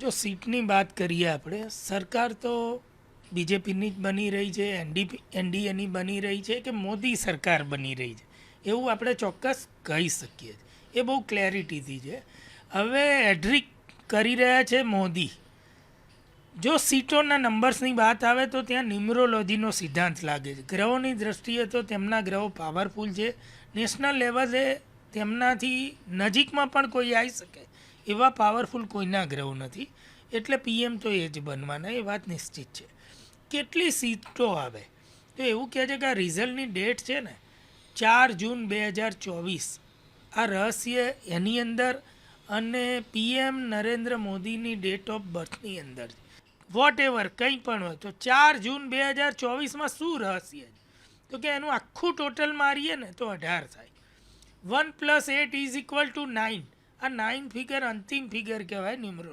જો સીટની વાત કરીએ આપણે, સરકાર તો બીજેપીની જ બની રહી છે, એનડીપી, એનડીએની બની રહી છે કે મોદી સરકાર બની રહી છે? એવું આપણે ચોક્કસ કહી શકીએ એ બહુ ક્લેરિટીથી છે. હવે એડ્રિક કરી રહ્યા છે મોદી. જો સીટોના નંબર્સની વાત આવે તો ત્યાં ન્યુમરોલોજીનો સિદ્ધાંત લાગે છે. ગ્રહોની દ્રષ્ટિએ તો તેમના ગ્રહો પાવરફુલ છે. નેશનલ લેવલે તેમનાથી નજીકમાં પણ કોઈ આવી શકે. એવા પાવરફુલ કોઈના ગ્રહો નથી. એટલે પીએમ તો એ જ બનવાના, એ વાત નિશ્ચિત છે. કેટલી સીટો આવે? તો એવું કહે છે કે આ રિઝલ્ટની ડેટ છે ને, ચાર જૂન બે હજાર ચોવીસ. આ રહસ્ય એની અંદર અને પીએમ નરેન્દ્ર મોદીની ડેટ ઓફ બર્થની અંદર વોટ એવર કંઈ પણ હોય, તો ચાર જૂન બે હજાર ચોવીસમાં શું રહસ્ય તો કે એનું આખું ટોટલ મારીએ ને, તો અઢાર થાય. One plus eight is equal to nine. આ નાઇન ફિગર અંતિમ ફિગર કહેવાય ન્યુમરો